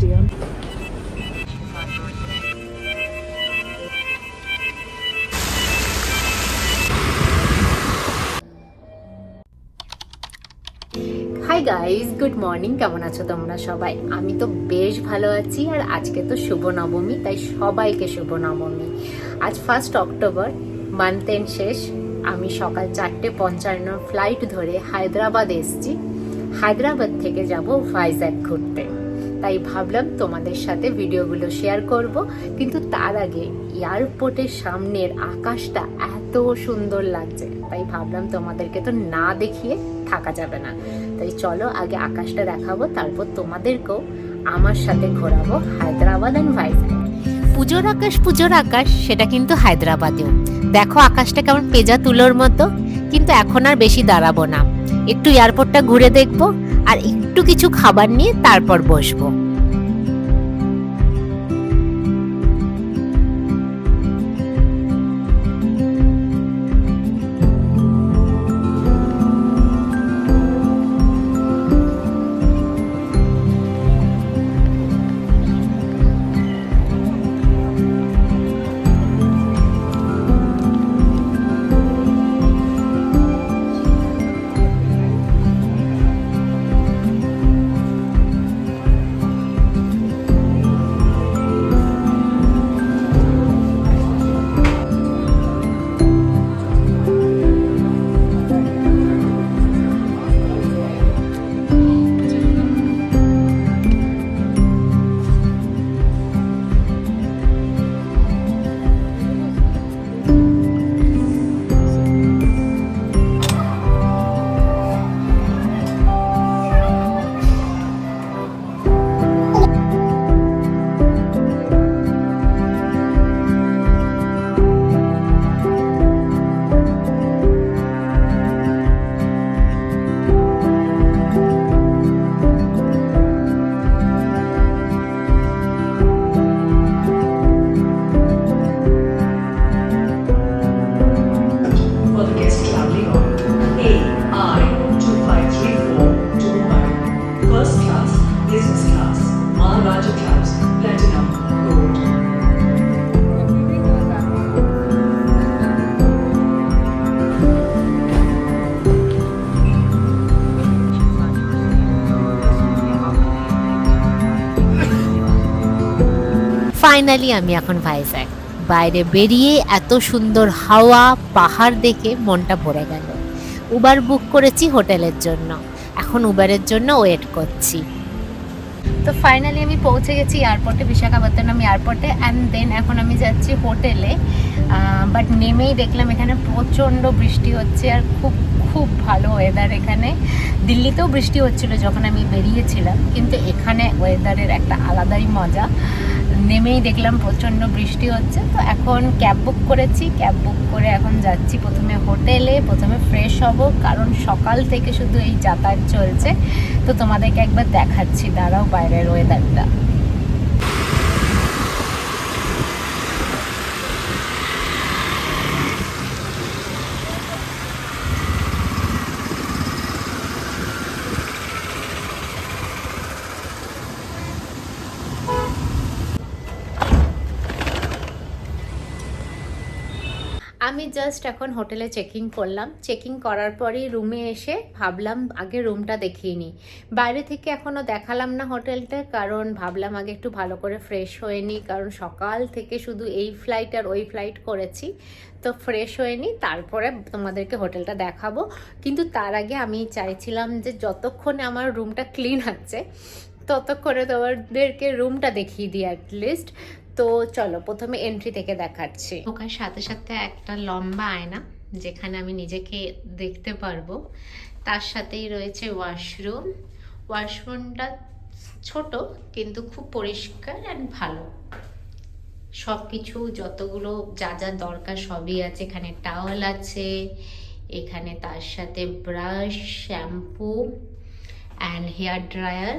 dear. Hi guys good morning কেমন আছো তোমরা সবাই? আমি তো বেশ ভালো আছি আর আজকে তো শুভ নবমী তাই সবাইকে শুভ নবমী আজ ফার্স্ট অক্টোবর মান্থ এন্ড শেষ। আমি সকাল চারটে পঞ্চান্ন ফ্লাইট ধরে হায়দ্রাবাদ এসেছি। হায়দ্রাবাদ থেকে যাব ভাইজ্যাগ ঘুরতে। তাই ভাবলাম তোমাদের সাথে ভিডিওগুলো শেয়ার করব। কিন্তু তার আগে এয়ারপোর্টের সামনের আকাশটা এত সুন্দর লাগছে, তাই ভাবলাম তোমাদেরকে তো না দেখিয়ে থাকা যাবে না। তাই চলো আগে আকাশটা দেখাবো, তারপর তোমাদেরকেও আমার সাথে ঘোরাবো হায়দ্রাবাদ অ্যান্ড ভাইজ্যাগ পুজোর আকাশ পুজোর আকাশ, সেটা কিন্তু হায়দ্রাবাদেও। দেখো আকাশটা কেমন পেজা তুলোর মতো, কিন্তু এখন আর বেশি দাঁড়াবো না। একটু এয়ারপোর্টটা ঘুরে দেখব আর একটু কিছু খাবার নিয়ে তারপর বসবো। ফাইনালি আমি এখন ভাইজ্যাগ বাইরে বেরিয়ে এত সুন্দর হাওয়া, পাহাড় দেখে মনটা ভরে গেল। উবার বুক করেছি হোটেলের জন্য। এখন উবারের জন্য ওয়েট করছি। তো ফাইনালি আমি পৌঁছে গেছি এয়ারপোর্টে বিশাখাপত্তনম এয়ারপোর্টে অ্যান্ড দেন এখন আমি যাচ্ছি হোটেলে। বাট নেমেই দেখলাম এখানে প্রচণ্ড বৃষ্টি হচ্ছে আর খুব খুব ভালো ওয়েদার এখানে। দিল্লিতেও বৃষ্টি হচ্ছিল যখন আমি বেরিয়েছিলাম। কিন্তু এখানে ওয়েদারের একটা আলাদাই মজা। নেমেই দেখলাম প্রচণ্ড বৃষ্টি হচ্ছে। তো এখন ক্যাব বুক করেছি। ক্যাব বুক করে এখন যাচ্ছি প্রথমে হোটেলে, প্রথমে ফ্রেশ হব। কারণ সকাল থেকে শুধু এই যাতায়াত চলছে। তো তোমাদেরকে একবার দেখাচ্ছি। দাঁড়াও বাইরের ওয়েদারটা আমি জাস্ট এখন হোটেলে চেকিং করলাম। চেকিং করার পরেই রুমে এসে ভাবলাম আগে রুমটা দেখিয়ে নিই। বাইরে থেকে এখনও দেখালাম না হোটেলটা কারণ ভাবলাম আগে একটু ভালো করে ফ্রেশ হয়ে নিই, কারণ সকাল থেকে শুধু এই ফ্লাইট আর ওই ফ্লাইট করেছি। তো ফ্রেশ হয়ে নিই, তারপরে তোমাদেরকে হোটেলটা দেখাবো। কিন্তু তার আগে আমি চাইছিলাম যে যতক্ষণে আমার রুমটা ক্লিন হচ্ছে ততক্ষণে তোমাদেরকে রুমটা দেখিয়ে দিই অ্যাটলিস্ট তো চলো, প্রথমে এন্ট্রি থেকে দেখাচ্ছি। ওখানে সাথে সাথে একটা লম্বা আয়না, যেখানে আমি নিজেকে দেখতে পারব। তার সাথেই রয়েছে ওয়াশরুম ওয়াশরুমটা ছোট, কিন্তু খুব পরিষ্কার অ্যান্ড ভালো। সব কিছু যতগুলো যা যা দরকার সবই আছে। এখানে টাওয়াল আছে, এখানে তার সাথে brush shampoo and hair dryer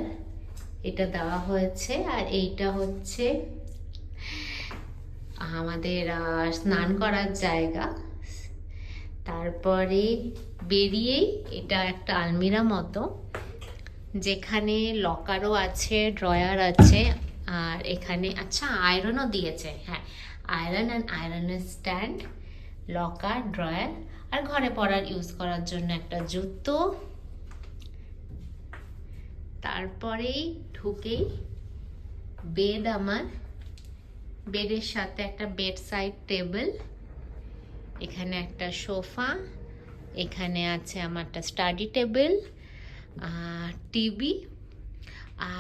এটা দেওয়া হয়েছে। আর এইটা হচ্ছে আমাদের স্নান করার জায়গা। তারপরে বেরিয়েই এটা একটা আলমিরা মতো, যেখানে লকারও আছে, ড্রয়ার আছে, আর এখানে আচ্ছা আয়রনও দিয়েছে হ্যাঁ। আয়রন অ্যান্ড আয়রনের স্ট্যান্ড, লকার, ড্রয়ার, আর ঘরে পরার ইউজ করার জন্য একটা জুতো। তারপরেই ঢুকেই বেড আমার বেডের সাথে একটা বেড সাইড টেবিল, এখানে একটা সোফা, এখানে আছে আমার একটা স্টাডি টেবিল, আর টিভি,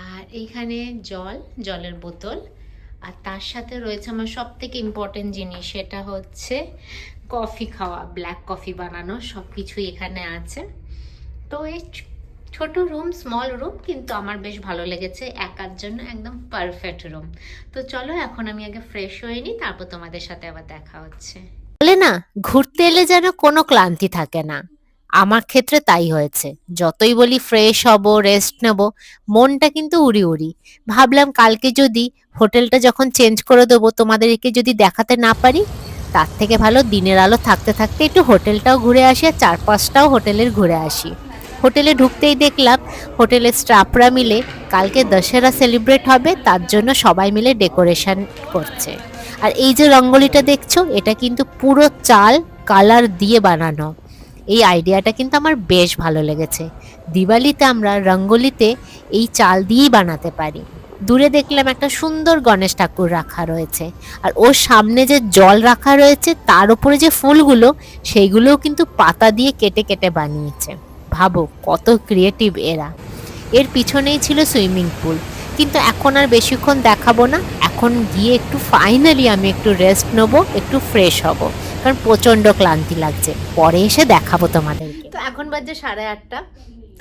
আর এখানে জল, জলের বোতল, আর তার সাথে রয়েছে আমার সব থেকে ইম্পর্টেন্ট জিনিস, সেটা হচ্ছে কফি খাওয়া ব্ল্যাক কফি বানানো সব কিছুই এখানে আছে। তো এই ছোট রুম স্মল রুম কিন্তু আমার বেশ ভালো লেগেছে একার জন্য একদম পারফেক্ট রুম তো চলো, এখন আমি আগে ফ্রেশ হয়ে নিই, তারপর তোমাদের সাথে আবার দেখা হচ্ছে। বলে না, ঘুরতে এলে যেন কোনো ক্লান্তি থাকে না। আমার ক্ষেত্রে তাই হয়েছে। যতই বলি ফ্রেশ হব রেস্ট নেব, মনটা কিন্তু উড়ি উড়ি। ভাবলাম কালকে যদি হোটেলটা যখন চেঞ্জ করে দেবো, তোমাদেরকে যদি দেখাতে না পারি, তার থেকে ভালো দিনের আলো থাকতে থাকতে একটু হোটেলটাও ঘুরে আসি আর চারপাশটাও হোটেলের ঘুরে আসি। হোটেলে ঢুকতেই দেখলাম হোটেলের স্টাফরা মিলে কালকে দশেরা সেলিব্রেট হবে, তার জন্য সবাই মিলে ডেকোরেশন করছে। আর এই যে রঙ্গোলিটা দেখছ, এটা কিন্তু পুরো চাল কালার দিয়ে বানানো। এই আইডিয়াটা কিন্তু আমার বেশ ভালো লেগেছে। দিওয়ালিতে আমরা রঙ্গোলিতে এই চাল দিয়েই বানাতে পারি। দূরে দেখলাম একটা সুন্দর গণেশ ঠাকুর রাখা রয়েছে। আর ওর সামনে যে জল রাখা রয়েছে, তার উপরে যে ফুলগুলো, সেইগুলোও কিন্তু পাতা দিয়ে কেটে কেটে বানিয়েছে। ভাবো, কত ক্রিয়েটিভ এরা। এর পিছনেই ছিল সুইমিং পুল কিন্তু এখন আর বেশিক্ষণ দেখাবো না। এখন গিয়ে একটু ফাইনালি আমি একটু রেস্ট নেব, একটু ফ্রেশ হব। কারণ প্রচণ্ড ক্লান্তি লাগছে। পরে এসে দেখাবো তোমাদেরকে। তো এখন বাজে সাড়ে আটটা।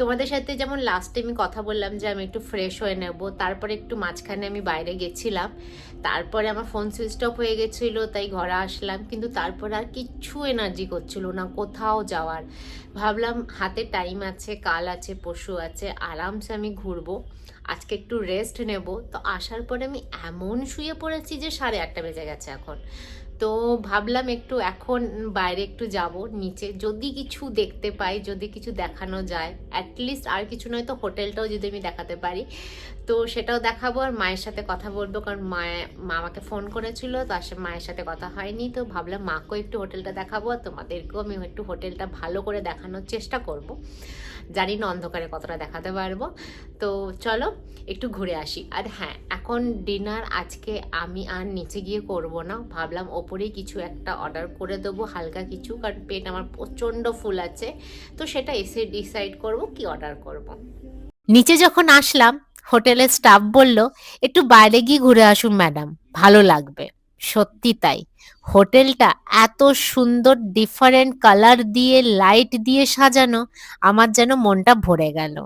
তোমাদের সাথে যেমন লাস্টে আমি কথা বললাম যে আমি একটু ফ্রেশ হয়ে নেব, তারপরে একটু মাঝখানে আমি বাইরে গেছিলাম, তারপরে আমার ফোন সুইচ অফ হয়ে গেছিল, তাই ঘরে আসলাম, কিন্তু তারপরে আর কিচ্ছু এনার্জি করছিল না, কোথাও যাওয়ার। ভাবলাম হাতে টাইম আছে, কাল আছে পশু আছে, আরামসে আমি ঘুরবো, আজকে একটু রেস্ট নেব, তো আসার পরে আমি এমন শুয়ে পড়েছি যে সাড়ে আটটা বেজে গেছে এখন। তো ভাবলাম একটু এখন বাইরে একটু যাব, নিচে। যদি কিছু দেখতে পাই, যদি কিছু দেখানো যায় অ্যাটলিস্ট আর কিছু নয় তো হোটেলটাও যদি আমি দেখাতে পারি। তো সেটাও দেখাবো আর মায়ের সাথে কথা বলব কারণ মায়ে, মা আমাকে ফোন করেছিল তার সাথে মায়ের সাথে কথা হয়নি, তো ভাবলাম মাকেও একটু হোটেলটা দেখাবো আর তোমাদেরকেও আমি একটু হোটেলটা ভালো করে দেখানোর চেষ্টা করব। জানি না অন্ধকারে কতটা দেখাতে পারব। তো চলো একটু ঘুরে আসি। আর হ্যাঁ এখন ডিনার আজকে আমি আর নিচে গিয়ে করব না। ভাবলাম ওপরেই কিছু একটা অর্ডার করে দেবো, হালকা কিছু, কারণ পেট আমার প্রচণ্ড ফুল আছে। তো সেটা এসে ডিসাইড করব কি অর্ডার করব। নিচে যখন আসলাম হোটেলের স্টাফ বলল, একটু বাইরে গিয়ে ঘুরে আসুন, ম্যাডাম, ভালো লাগবে। সত্যি তাই। হোটেলটা এত সুন্দর ডিফারেন্ট কালার দিয়ে লাইট দিয়ে সাজানো, আমার যেন মনটা ভরে গেল।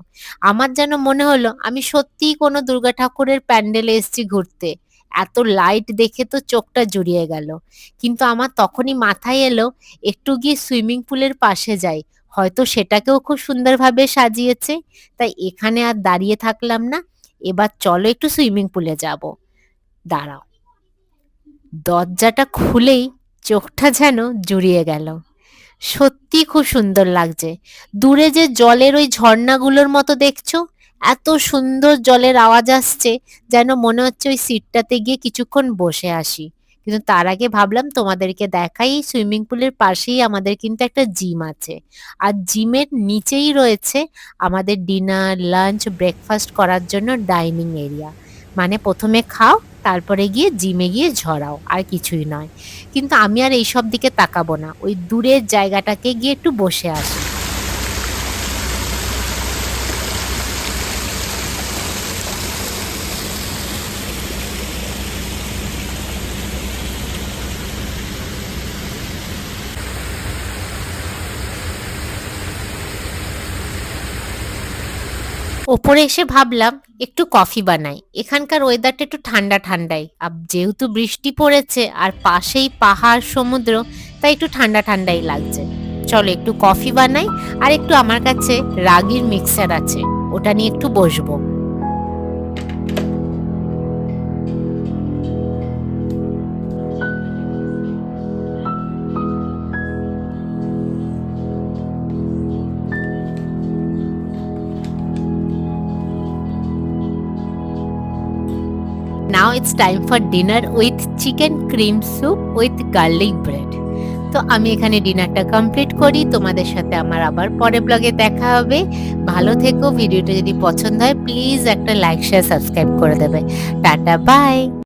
আমার যেন মনে হলো, আমি সত্যিই কোনো দুর্গা ঠাকুরের প্যান্ডেলে এসেছি ঘুরতে। এত লাইট দেখে তো চোখটা জুড়িয়ে গেল। কিন্তু আমার তখনই মাথায় এলো, একটু গিয়ে সুইমিং পুলের পাশে যাই। হয়তো সেটাকেও খুব সুন্দরভাবে সাজিয়েছে, তাই এখানে আর দাঁড়িয়ে থাকলাম না। এবার চলো একটু সুইমিং পুলে যাব। দাঁড়াও। দরজাটা খুলেই চোখটা যেন জুড়িয়ে গেল। সত্যি খুব সুন্দর লাগছে। দূরে যে জলের ওই ঝর্ণাগুলোর মতো দেখছ, এত সুন্দর জলের আওয়াজ আসছে, যেন মনে হচ্ছে ওই সিটটাতে গিয়ে কিছুক্ষণ বসে আসি। কিন্তু তার আগে ভাবলাম তোমাদেরকে দেখাই সুইমিং পুলের পাশেই আমাদের কিন্তু একটা জিম আছে। আর জিমের নিচেই রয়েছে আমাদের ডিনার, লাঞ্চ, ব্রেকফাস্ট করার জন্য ডাইনিং এরিয়া। মানে প্রথমে খাও, তারপরে গিয়ে জিমে গিয়ে ঝরাও, আর কিছুই নয়। কিন্তু আমি আর এইসব দিকে তাকাবো না। ওই দূরের জায়গাটাকে গিয়ে একটু বসে আসি। ওপরে এসে ভাবলাম, একটু কফি বানাই। এখানকার ওয়েদারটা একটু ঠান্ডা ঠান্ডাই। আর যেহেতু বৃষ্টি পড়েছে, আর পাশেই পাহাড়, সমুদ্র, তাই একটু ঠান্ডা ঠান্ডাই লাগছে। চলো একটু কফি বানাই, আর একটু আমার কাছে রাগির মিক্সার আছে। ওটা নিয়ে একটু বসবো। Now it's time for dinner with chicken cream soup with garlic bread তো আমি এখানে ডিনারটা কমপ্লিট করি। তোমাদের সাথে আমার আবার পরে ব্লগে দেখা হবে। ভালো থেকো। ভিডিওটা যদি পছন্দ হয় প্লিজ একটা লাইক শেয়ার সাবস্ক্রাইব করে দেবে। Tata bye